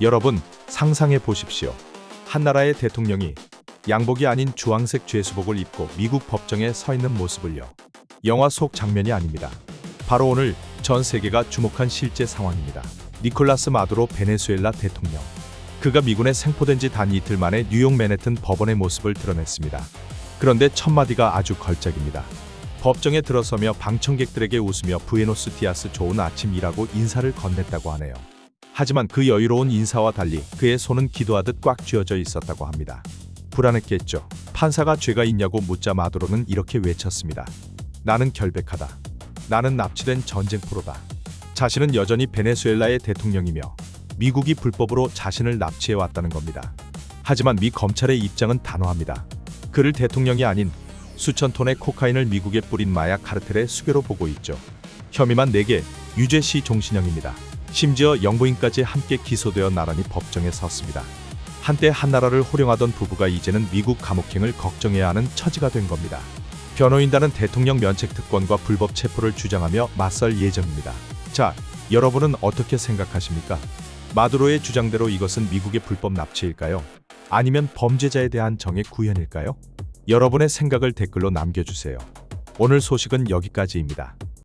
여러분, 상상해 보십시오. 한 나라의 대통령이 양복이 아닌 주황색 죄수복을 입고 미국 법정에 서 있는 모습을요. 영화 속 장면이 아닙니다. 바로 오늘 전 세계가 주목한 실제 상황입니다. 니콜라스 마두로 베네수엘라 대통령. 그가 미군에 생포된 지 단 이틀 만에 뉴욕 맨해튼 법원의 모습을 드러냈습니다. 그런데 첫 마디가 아주 걸작입니다. 법정에 들어서며 방청객들에게 웃으며 부에노스 디아스 좋은 아침이라고 인사를 건넸다고 하네요. 하지만 그 여유로운 인사와 달리 그의 손은 기도하듯 꽉 쥐어져 있었다고 합니다. 불안했겠죠. 판사가 죄가 있냐고 묻자 마두로는 이렇게 외쳤습니다. 나는 결백하다. 나는 납치된 전쟁 포로다. 자신은 여전히 베네수엘라의 대통령이며 미국이 불법으로 자신을 납치해 왔다는 겁니다. 하지만 미 검찰의 입장은 단호합니다. 그를 대통령이 아닌 수천 톤의 코카인을 미국에 뿌린 마약 카르텔의 수괴로 보고 있죠. 혐의만 4개, 유죄 시 종신형입니다. 심지어 영부인까지 함께 기소되어 나란히 법정에 섰습니다. 한때 한나라를 호령하던 부부가 이제는 미국 감옥행을 걱정해야 하는 처지가 된 겁니다. 변호인단은 대통령 면책 특권과 불법 체포를 주장하며 맞설 예정입니다. 자, 여러분은 어떻게 생각하십니까? 마두로의 주장대로 이것은 미국의 불법 납치일까요? 아니면 범죄자에 대한 정의 구현일까요? 여러분의 생각을 댓글로 남겨주세요. 오늘 소식은 여기까지입니다.